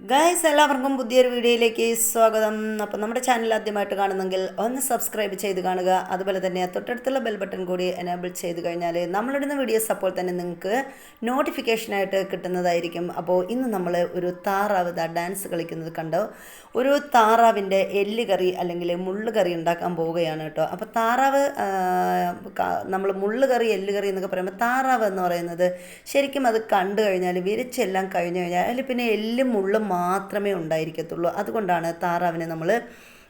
Guys എല്ലാവർക്കും പുതിയൊരു വീഡിയോയിലേക്ക് സ്വാഗതം. അപ്പം നമ്മുടെ ചാനൽ ആദ്യമായിട്ട് കാണുന്നെങ്കിൽ ഒന്ന് സബ്സ്ക്രൈബ് ചെയ്ത് കാണുക. അതുപോലെ തന്നെ തൊട്ടടുത്തുള്ള ബെൽ ബട്ടൺ കൂടി എനേബിൾ ചെയ്ത് കഴിഞ്ഞാൽ നമ്മളിടുന്ന വീഡിയോസ് അപ്പോൾ തന്നെ നിങ്ങൾക്ക് നോട്ടിഫിക്കേഷനായിട്ട് കിട്ടുന്നതായിരിക്കും. അപ്പോൾ ഇന്ന് നമ്മൾ ഒരു താറാവ് ഡാൻസ് കളിക്കുന്നത് കണ്ടോ? ഒരു താറാവിന്റെ എല്ല് കറി അല്ലെങ്കിൽ മുള്ള് കറി ഉണ്ടാക്കാൻ പോവുകയാണ് കേട്ടോ. അപ്പോൾ താറാവ് നമ്മൾ മുള്ള് എല്ലുകറി എല്ല് കറി എന്നൊക്കെ പറയുമ്പോൾ താറാവ് എന്ന് പറയുന്നത് ശരിക്കും അത് കണ്ടു കഴിഞ്ഞാൽ വിരിച്ചെല്ലാം കഴിഞ്ഞു കഴിഞ്ഞാൽ അതിൽ പിന്നെ എല്ലും മുള്ളും മാത്രമേ ഉണ്ടായിരിക്കത്തുള്ളൂ. അതുകൊണ്ടാണ് താറാവിനെ നമ്മൾ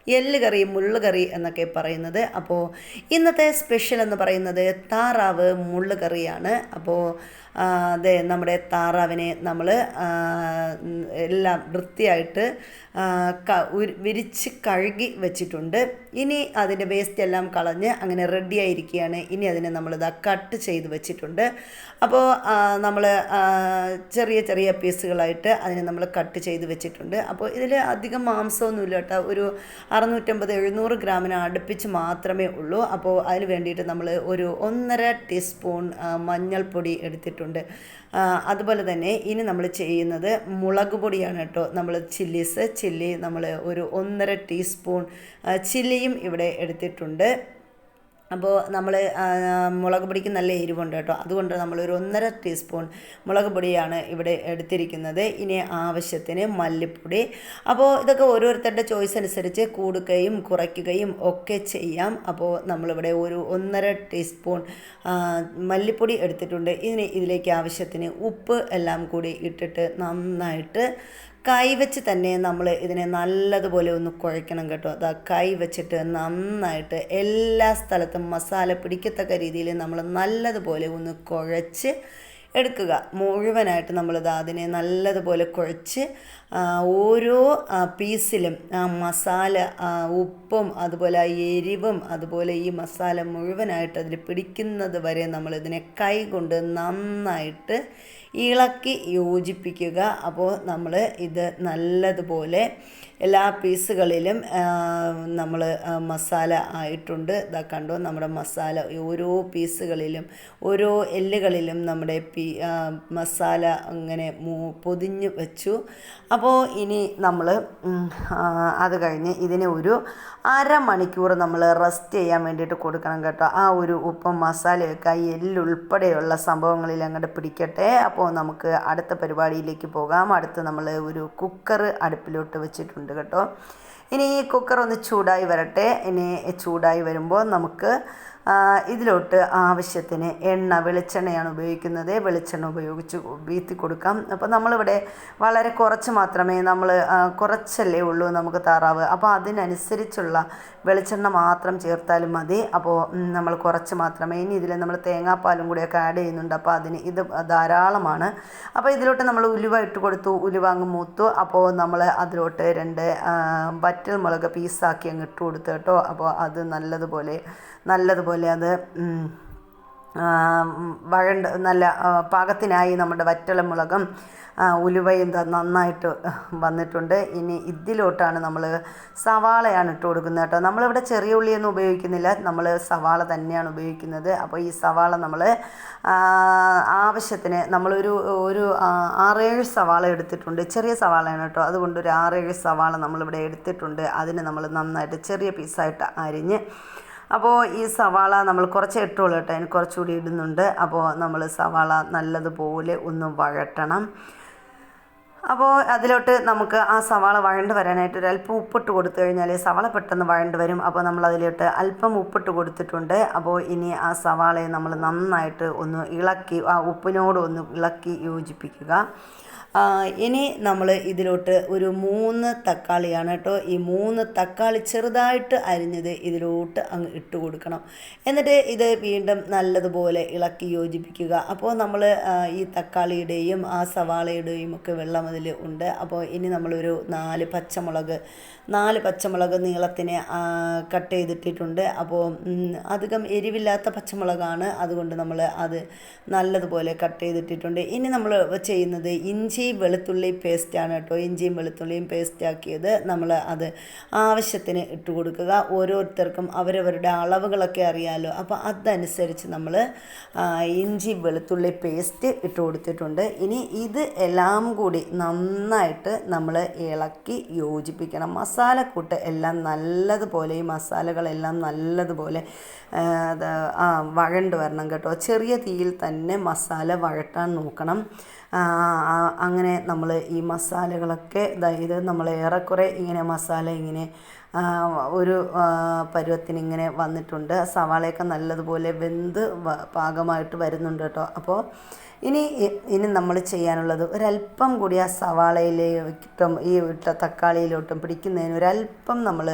എല്ല് കറി മുള്ള് കറി എന്നൊക്കെ പറയുന്നത്. അപ്പോൾ ഇന്നത്തെ സ്പെഷ്യൽ എന്ന് പറയുന്നത് താറാവ് മുള്ള് കറിയാണ്. അപ്പോൾ അതെ നമ്മുടെ താറാവിനെ നമ്മൾ എല്ലാം വൃത്തിയായിട്ട് വിരിച്ച് കഴുകി വെച്ചിട്ടുണ്ട്. ഇനി അതിന്റെ വേസ്റ്റ് എല്ലാം കളഞ്ഞ് അങ്ങനെ റെഡി ആയിരിക്കുകയാണ്. ഇനി അതിനെ നമ്മളിതാ കട്ട് ചെയ്ത് വെച്ചിട്ടുണ്ട്. അപ്പോൾ നമ്മൾ ചെറിയ ചെറിയ പീസുകളായിട്ട് അതിനെ നമ്മൾ കട്ട് ചെയ്ത് വെച്ചിട്ടുണ്ട്. അപ്പോൾ ഇതിൽ അധികം മാംസമൊന്നുമില്ല കേട്ടോ. ഒരു അറുന്നൂറ്റമ്പത് എഴുന്നൂറ് ഗ്രാമിന് അടുപ്പിച്ച് മാത്രമേ ഉള്ളൂ. അപ്പോൾ അതിന് വേണ്ടിയിട്ട് നമ്മൾ ഒരു ഒന്നര ടീസ്പൂൺ മഞ്ഞൾപ്പൊടി എടുത്തിട്ടുണ്ട്. അതുപോലെ തന്നെ ഇനി നമ്മൾ ചെയ്യുന്നത് മുളക് പൊടിയാണ് കേട്ടോ. നമ്മൾ ചില്ലീസ് ചില്ലി നമ്മൾ ഒരു ഒന്നര ടീസ്പൂൺ ചില്ലിയും ഇവിടെ എടുത്തിട്ടുണ്ട്. അപ്പോൾ നമ്മൾ മുളക് പൊടിക്ക് നല്ല എരിവുണ്ട് കേട്ടോ. അതുകൊണ്ട് നമ്മൾ ഒരു ഒന്നര ടീസ്പൂൺ മുളക് പൊടിയാണ് ഇവിടെ എടുത്തിരിക്കുന്നത്. ഇനി ആവശ്യത്തിന് മല്ലിപ്പൊടി. അപ്പോൾ ഇതൊക്കെ ഓരോരുത്തരുടെ ചോയ്സ് അനുസരിച്ച് കൂടുകയും കുറയ്ക്കുകയും ഒക്കെ ചെയ്യാം. അപ്പോൾ നമ്മളിവിടെ ഒരു ഒന്നര ടീസ്പൂൺ മല്ലിപ്പൊടി എടുത്തിട്ടുണ്ട്. ഇനി ഇതിലേക്ക് ആവശ്യത്തിന് ഉപ്പ് എല്ലാം കൂടി ഇട്ടിട്ട് നന്നായിട്ട് കൈവച്ച് തന്നെ നമ്മൾ ഇതിനെ നല്ലതുപോലെ ഒന്ന് കുഴയ്ക്കണം കേട്ടോ. അതാ കൈ വെച്ചിട്ട് നന്നായിട്ട് എല്ലാ സ്ഥലത്തും മസാല പിടിക്കത്തക്ക രീതിയിൽ നമ്മൾ നല്ലതുപോലെ ഒന്ന് കുഴച്ച് എടുക്കുക. മുഴുവനായിട്ട് നമ്മളിത് അതിനെ നല്ലതുപോലെ കുഴച്ച് ഓരോ പീസിലും ആ മസാല ഉപ്പും അതുപോലെ ആ എരിവും അതുപോലെ ഈ മസാല മുഴുവനായിട്ട് അതിൽ പിടിക്കുന്നത് വരെ നമ്മളിതിനെ കൈ കൊണ്ട് നന്നായിട്ട് ഇളക്കി യോജിപ്പിക്കുക. അപ്പോൾ നമ്മൾ ഇത് നല്ലതുപോലെ എല്ലാ പീസുകളിലും നമ്മൾ മസാല ആയിട്ടുണ്ട്. ഇതാ കണ്ടോ നമ്മുടെ മസാല ഓരോ പീസുകളിലും ഓരോ എല്ലുകളിലും നമ്മുടെ മസാല അങ്ങനെ പൊതിഞ്ഞ് വെച്ചു. അപ്പോൾ ഇനി നമ്മൾ അത് കഴിഞ്ഞ് ഇതിനെ ഒരു അരമണിക്കൂർ നമ്മൾ റെസ്റ്റ് ചെയ്യാൻ വേണ്ടിയിട്ട് കൊടുക്കണം കേട്ടോ. ആ ഒരു ഉപ്പും മസാലയൊക്കെ ആ എല്ലുൾപ്പെടെയുള്ള സംഭവങ്ങളിൽ അങ്ങോട്ട് പിടിക്കട്ടെ. അപ്പോൾ നമുക്ക് അടുത്ത പരിപാടിയിലേക്ക് പോകാം. അടുത്ത് നമ്മൾ ഒരു കുക്കർ അടുപ്പിലോട്ട് വെച്ചിട്ടുണ്ട് കേട്ടോ. ഇനി ഈ കുക്കർ ഒന്ന് ചൂടായി വരട്ടെ. ഇനി ചൂടായി വരുമ്പോൾ നമുക്ക് ഇതിലോട്ട് ആവശ്യത്തിന് എണ്ണ വെളിച്ചെണ്ണയാണ് ഉപയോഗിക്കുന്നത്. വെളിച്ചെണ്ണ ഉപയോഗിച്ച് വീത്തി കൊടുക്കാം. അപ്പോൾ നമ്മളിവിടെ വളരെ കുറച്ച് മാത്രമേ നമ്മൾ കുറച്ചല്ലേ ഉള്ളൂ നമുക്ക് താറാവ്. അപ്പോൾ അതിനനുസരിച്ചുള്ള വെളിച്ചെണ്ണ മാത്രം ചേർത്താലും മതി. അപ്പോൾ നമ്മൾ കുറച്ച് മാത്രമേ ഇനി ഇതിൽ നമ്മൾ തേങ്ങാപ്പാലും കൂടിയൊക്കെ ആഡ് ചെയ്യുന്നുണ്ട്. അപ്പോൾ അതിന് ഇത് ധാരാളമാണ്. അപ്പോൾ ഇതിലോട്ട് നമ്മൾ ഉലുവ ഇട്ട് കൊടുത്തു. ഉലുവ അങ്ങ് മൂത്തു. അപ്പോൾ നമ്മൾ അതിലോട്ട് രണ്ട് വറ്റൽ മുളക് പീസാക്കി അങ്ങ് ഇട്ട് കൊടുത്തു കേട്ടോ. അപ്പോൾ അത് നല്ലതുപോലെ നല്ലതുപോലെ അത് വഴണ്ട് നല്ല പാകത്തിനായി നമ്മുടെ വറ്റലമുളകും ഉലുവയും നന്നായിട്ട് വന്നിട്ടുണ്ട്. ഇനി ഇതിലോട്ടാണ് നമ്മൾ സവാളയാണ് ഇട്ട് കൊടുക്കുന്നത് കേട്ടോ. നമ്മളിവിടെ ചെറിയ ഉള്ളിയൊന്നും ഉപയോഗിക്കുന്നില്ല. നമ്മൾ സവാള തന്നെയാണ് ഉപയോഗിക്കുന്നത്. അപ്പോൾ ഈ സവാള നമ്മൾ ആവശ്യത്തിന് നമ്മളൊരു ഒരു ആറേഴ് സവാള എടുത്തിട്ടുണ്ട്. ചെറിയ സവാളയാണ് കേട്ടോ. അതുകൊണ്ട് ഒരു ആറേഴ് സവാള നമ്മളിവിടെ എടുത്തിട്ടുണ്ട്. അതിന് നമ്മൾ നന്നായിട്ട് ചെറിയ പീസായിട്ട് അരിഞ്ഞ് അപ്പോൾ ഈ സവാള നമ്മൾ കുറച്ച് ഇട്ടോളൂ കേട്ടോ. അതിന് കുറച്ചുകൂടി ഇടുന്നുണ്ട്. അപ്പോൾ നമ്മൾ സവാള നല്ലതുപോലെ ഒന്ന് വഴട്ടണം അപ്പോൾ അതിലോട്ട് നമുക്ക് ആ സവാള വഴണ്ട് വരാനായിട്ട് ഒരു അല്പം ഉപ്പിട്ട് കൊടുത്തു കഴിഞ്ഞാൽ സവാള പെട്ടെന്ന് വഴണ്ട് വരും. അപ്പോൾ നമ്മൾ അതിലോട്ട് അല്പം ഉപ്പിട്ട് കൊടുത്തിട്ടുണ്ട്. അപ്പോൾ ഇനി ആ സവാളയെ നമ്മൾ നന്നായിട്ട് ഒന്ന് ഇളക്കി ആ ഉപ്പിനോട് ഒന്ന് ഇളക്കി യോജിപ്പിക്കുക. ഇനി നമ്മൾ ഇതിലോട്ട് ഒരു മൂന്ന് തക്കാളിയാണ് കേട്ടോ. ഈ മൂന്ന് തക്കാളി ചെറുതായിട്ട് അരിഞ്ഞത് ഇതിലോട്ട് അങ്ങ് ഇട്ട് കൊടുക്കണം. എന്നിട്ട് ഇത് വീണ്ടും നല്ലതുപോലെ ഇളക്കി യോജിപ്പിക്കുക. അപ്പോൾ നമ്മൾ ഈ തക്കാളിയുടെയും ആ സവാളയുടെയും ഒക്കെ വെള്ളം അതിൽ ഉണ്ട്. അപ്പോൾ ഇനി നമ്മളൊരു നാല് പച്ചമുളക് നാല് പച്ചമുളക് നീളത്തിന് കട്ട് ചെയ്തിട്ടിട്ടുണ്ട്. അപ്പോൾ അധികം എരിവില്ലാത്ത പച്ചമുളകാണ്. അതുകൊണ്ട് നമ്മൾ അത് നല്ലതുപോലെ കട്ട് ചെയ്തിട്ടിട്ടുണ്ട്. ഇനി നമ്മൾ ചെയ്യുന്നത് ഇഞ്ചി വെളുത്തുള്ളി പേസ്റ്റാണ് കേട്ടോ. ഇഞ്ചിയും വെളുത്തുള്ളിയും പേസ്റ്റ് ആക്കിയത് നമ്മൾ അത് ആവശ്യത്തിന് ഇട്ട് കൊടുക്കുക. ഓരോരുത്തർക്കും അവരവരുടെ അളവുകളൊക്കെ അറിയാമല്ലോ അപ്പോൾ അതനുസരിച്ച് നമ്മൾ ഇഞ്ചി വെളുത്തുള്ളി പേസ്റ്റ് ഇട്ട് കൊടുത്തിട്ടുണ്ട്. ഇനി ഇത് എല്ലാം കൂടി നന്നായിട്ട് നമ്മൾ ഇളക്കി യോജിപ്പിക്കണം. മസാലക്കൂട്ട് എല്ലാം നല്ലതുപോലെ ഈ മസാലകളെല്ലാം നല്ലതുപോലെ ആ, വഴണ്ട് വരണം കേട്ടോ. ചെറിയ തീയിൽ തന്നെ മസാല വഴട്ടാൻ നോക്കണം. അങ്ങനെ നമ്മൾ ഈ മസാലകളൊക്കെ ഇത് നമ്മൾ ഏറെക്കുറെ ഇങ്ങനെ മസാല ഇങ്ങനെ ഒരു പരുവത്തിന് ഇങ്ങനെ വന്നിട്ടുണ്ട്. സവാളയൊക്കെ നല്ലതുപോലെ വെന്ത് പാകമായിട്ട് വരുന്നുണ്ട് കേട്ടോ. അപ്പോൾ ഇനി ഇനി നമ്മൾ ചെയ്യാനുള്ളത് ഒരല്പം കൂടി ആ സവാളയിലോട്ടും ഈ ഇട്ട തക്കാളിയിലോട്ടും പിടിക്കുന്നതിന് ഒരല്പം നമ്മൾ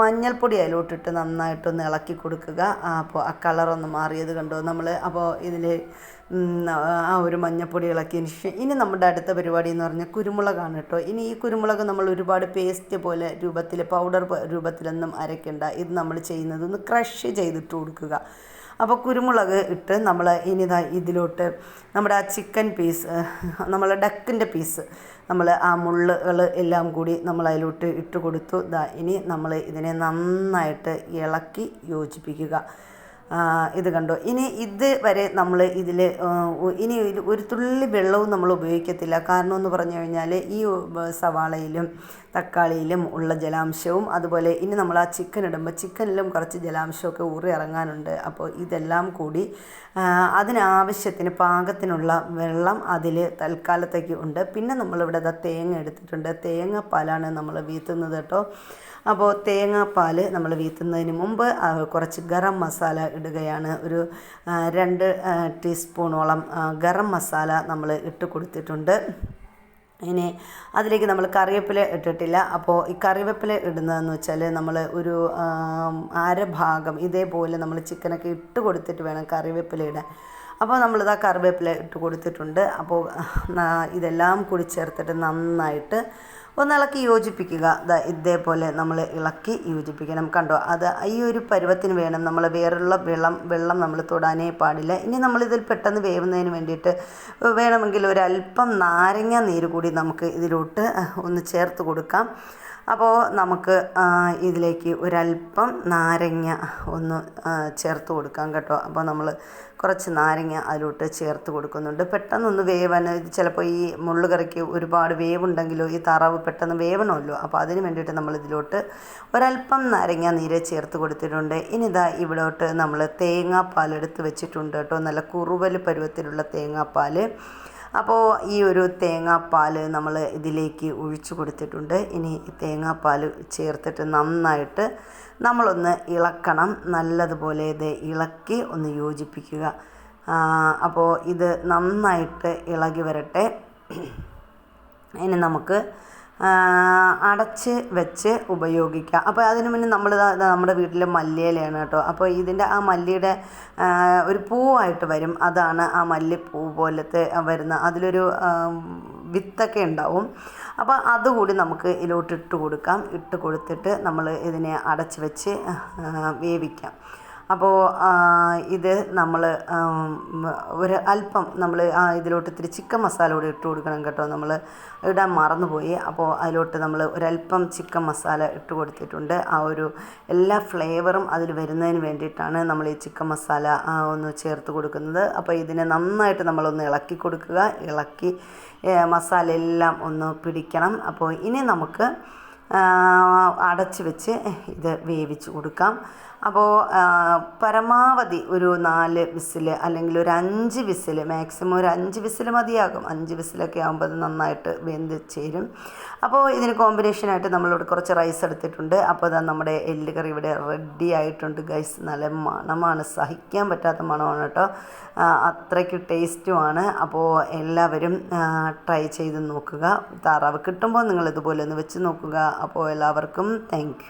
മഞ്ഞൾപ്പൊടി അതിലോട്ടിട്ട് നന്നായിട്ടൊന്ന് ഇളക്കി കൊടുക്കുക. അപ്പോൾ ആ കളറൊന്ന് മാറിയത് കണ്ടോ? നമ്മൾ അപ്പോൾ ഇതിൽ ആ ഒരു മഞ്ഞൾപ്പൊടി ഇളക്കിയതിന് ശേഷം ഇനി നമ്മുടെ അടുത്ത പരിപാടി എന്ന് പറഞ്ഞാൽ കുരുമുളകാണ് കേട്ടോ. ഇനി ഈ കുരുമുളക് നമ്മൾ ഒരുപാട് പേസ്റ്റ് പോലെ രൂപത്തിൽ പൗഡർ രൂപത്തിലൊന്നും അരയ്ക്കണ്ട. ഇത് നമ്മൾ ചെയ്യുന്നത് ഒന്ന് ക്രഷ് ചെയ്തിട്ട് കൊടുക്കുക. അപ്പോൾ കുരുമുളക് ഇട്ട് നമ്മൾ ഇനി ഇതിലോട്ട് നമ്മുടെ ആ ചിക്കൻ പീസ് നമ്മൾ ഡക്കിന്റെ പീസ് നമ്മൾ ആ മുള്ളുകൾ എല്ലാം കൂടി നമ്മൾ അതിലോട്ട് ഇട്ട് കൊടുത്തു. ഇനി നമ്മൾ ഇതിനെ നന്നായിട്ട് ഇളക്കി യോജിപ്പിക്കുക. ഇത് കണ്ടോ. ഇനി ഇതുവരെ നമ്മൾ ഇതിൽ ഇനി ഒരു- തുള്ളി വെള്ളവും നമ്മൾ ഉപയോഗിക്കത്തില്ല. കാരണം എന്ന് പറഞ്ഞു കഴിഞ്ഞാൽ ഈ സവാളയിലും തക്കാളിയിലും ഉള്ള ജലാംശവും അതുപോലെ ഇനി നമ്മൾ ആ ചിക്കൻ ഇടുമ്പോൾ ചിക്കനിലും കുറച്ച് ജലാംശമൊക്കെ ഊറി ഇറങ്ങാനുണ്ട്. അപ്പോൾ ഇതെല്ലാം കൂടി അതിനാവശ്യത്തിന് പാകത്തിനുള്ള വെള്ളം അതിൽ തൽക്കാലത്തേക്ക് ഉണ്ട്. പിന്നെ നമ്മളിവിടെ ദാ തേങ്ങ എടുത്തിട്ടുണ്ട്. തേങ്ങ പാലാണ് നമ്മൾ വീത്തുന്നത് കേട്ടോ. അപ്പോൾ തേങ്ങാപ്പാൽ നമ്മൾ വീത്തുന്നതിന് മുമ്പ് കുറച്ച് ഗരം മസാല ഇടുകയാണ്. ഒരു രണ്ട് ടീസ്പൂണോളം ഗരം മസാല നമ്മൾ ഇട്ട് കൊടുത്തിട്ടുണ്ട്. ഇനി അതിലേക്ക് നമ്മൾ കറിവേപ്പില ഇട്ടിട്ടില്ല. അപ്പോൾ ഈ കറിവേപ്പില ഇടുന്നതെന്ന് വെച്ചാൽ നമ്മൾ ഒരു അരഭാഗം അര ഭാഗം ഇതേപോലെ നമ്മൾ ചിക്കനൊക്കെ ഇട്ട് കൊടുത്തിട്ട് വേണം കറിവേപ്പില ഇടാൻ. അപ്പോൾ നമ്മളിതാ കറിവേപ്പില ഇട്ട് കൊടുത്തിട്ടുണ്ട്. അപ്പോൾ ഇതെല്ലാം കൂടി ചേർത്തിട്ട് നന്നായിട്ട് ഒന്ന് ഇളക്കി യോജിപ്പിക്കുക ഇതേപോലെ നമ്മൾ ഇളക്കി യോജിപ്പിക്കണം. കണ്ടോ അത് ഈ ഒരു പരുവത്തിന് വേണം. നമ്മൾ വേറുള്ള വെള്ളം വെള്ളം നമ്മൾ തൊടാനേ പാടില്ല. ഇനി നമ്മളിതിൽ പെട്ടെന്ന് വേവുന്നതിന് വേണ്ടിയിട്ട് വേണമെങ്കിൽ ഒരല്പം നാരങ്ങ നീര് കൂടി നമുക്ക് ഇതിലോട്ട് ഒന്ന് ചേർത്ത് കൊടുക്കാം. അപ്പോൾ നമുക്ക് ഇതിലേക്ക് ഒരല്പം നാരങ്ങ ഒന്ന് ചേർത്ത് കൊടുക്കാം കേട്ടോ. അപ്പോൾ നമ്മൾ കുറച്ച് നാരങ്ങ അതിലോട്ട് ചേർത്ത് കൊടുക്കുന്നുണ്ട്. പെട്ടെന്നൊന്ന് ഇത് ചിലപ്പോൾ ഈ മുള്ളുകറിക്ക് ഒരുപാട് വേവുണ്ടെങ്കിലോ ഈ തറവ് പെട്ടെന്ന് വേവണമല്ലോ. അപ്പോൾ അതിന് വേണ്ടിയിട്ട് നമ്മൾ ഇതിലോട്ട് ഒരല്പം നാരങ്ങ നീര് ചേർത്ത് കൊടുത്തിട്ടുണ്ട്. ഇനി ഇതാ ഇവിടോട്ട് നമ്മൾ തേങ്ങാപ്പാൽ എടുത്ത് വെച്ചിട്ടുണ്ട് കേട്ടോ. നല്ല കുറുവൽ പരുവത്തിലുള്ള തേങ്ങാപ്പാൽ അപ്പോൾ ഈ ഒരു തേങ്ങാപ്പാൽ നമ്മൾ ഇതിലേക്ക് ഒഴിച്ചു കൊടുത്തിട്ടുണ്ട്. ഇനി തേങ്ങാപ്പാൽ ചേർത്തിട്ട് നന്നായിട്ട് നമ്മളൊന്ന് ഇളക്കണം. നല്ലതുപോലെ ഇത് ഇളക്കി ഒന്ന് യോജിപ്പിക്കുക. അപ്പോൾ ഇത് നന്നായിട്ട് ഇളകി വരട്ടെ. ഇനി നമുക്ക് അടച്ച് വെച്ച് ഉപയോഗിക്കുക അപ്പോൾ അതിന് മുന്നേ നമ്മൾ നമ്മുടെ വീട്ടിലെ മല്ലിയിലയാണ് കേട്ടോ. അപ്പോൾ ഇതിന്റെ ആ മല്ലിയുടെ ഒരു പൂവായിട്ട് വരും. അതാണ് ആ മല്ലിപ്പൂ പോലത്തെ വരുന്ന അതിലൊരു വിത്തൊക്കെ ഉണ്ടാവും. അപ്പോൾ അതുകൂടി നമുക്ക് ഇതിലോട്ട് ഇട്ട് കൊടുക്കാം. ഇട്ട് കൊടുത്തിട്ട് നമ്മൾ ഇതിനെ അടച്ച് വെച്ച് വേവിക്കാം. അപ്പോൾ ഇത് നമ്മൾ ഒരു അല്പം നമ്മൾ ആ ഇതിലോട്ട് ഇത്തിരി ചിക്കൻ മസാല കൂടി ഇട്ട് കൊടുക്കണം കേട്ടോ. നമ്മൾ ഇടാൻ മറന്നുപോയി. അപ്പോൾ അതിലോട്ട് നമ്മൾ ഒരല്പം ചിക്കൻ മസാല ഇട്ട് കൊടുത്തിട്ടുണ്ട്. ആ ഒരു എല്ലാ ഫ്ലേവറും അതിൽ വരുന്നതിന് വേണ്ടിയിട്ടാണ് നമ്മൾ ഈ ചിക്കൻ മസാല ഒന്ന് ചേർത്ത് കൊടുക്കുന്നത്. അപ്പോൾ ഇതിനെ നന്നായിട്ട് നമ്മളൊന്ന് ഇളക്കി കൊടുക്കുക. ഇളക്കി മസാല എല്ലാം ഒന്ന് പിടിക്കണം. അപ്പോൾ ഇനി നമുക്ക് അടച്ച് വെച്ച് ഇത് വേവിച്ച് കൊടുക്കാം. അപ്പോൾ പരമാവധി ഒരു നാല് വിസിൽ അല്ലെങ്കിൽ ഒരു അഞ്ച് വിസിൽ മാക്സിമം ഒരു അഞ്ച് വിസിൽ മതിയാകും. അഞ്ച് വിസിലൊക്കെ ആകുമ്പോൾ അത് നന്നായിട്ട് വെന്ത് ചേരും. അപ്പോൾ ഇതിന് കോമ്പിനേഷനായിട്ട് നമ്മളിവിടെ കുറച്ച് റൈസ് എടുത്തിട്ടുണ്ട്. അപ്പോൾ അതാ നമ്മുടെ എല്ല് കറി ഇവിടെ റെഡി ആയിട്ടുണ്ട് ഗൈസ് നല്ല മണമാണ്. സഹിക്കാൻ പറ്റാത്ത മണമാണ് കേട്ടോ. അത്രയ്ക്ക് ടേസ്റ്റുമാണ് അപ്പോൾ എല്ലാവരും ട്രൈ ചെയ്ത് നോക്കുക. താറാവ് കിട്ടുമ്പോൾ നിങ്ങൾ ഇതുപോലെ ഒന്ന് വെച്ച് നോക്കുക. അപ്പോൾ എല്ലാവർക്കും താങ്ക്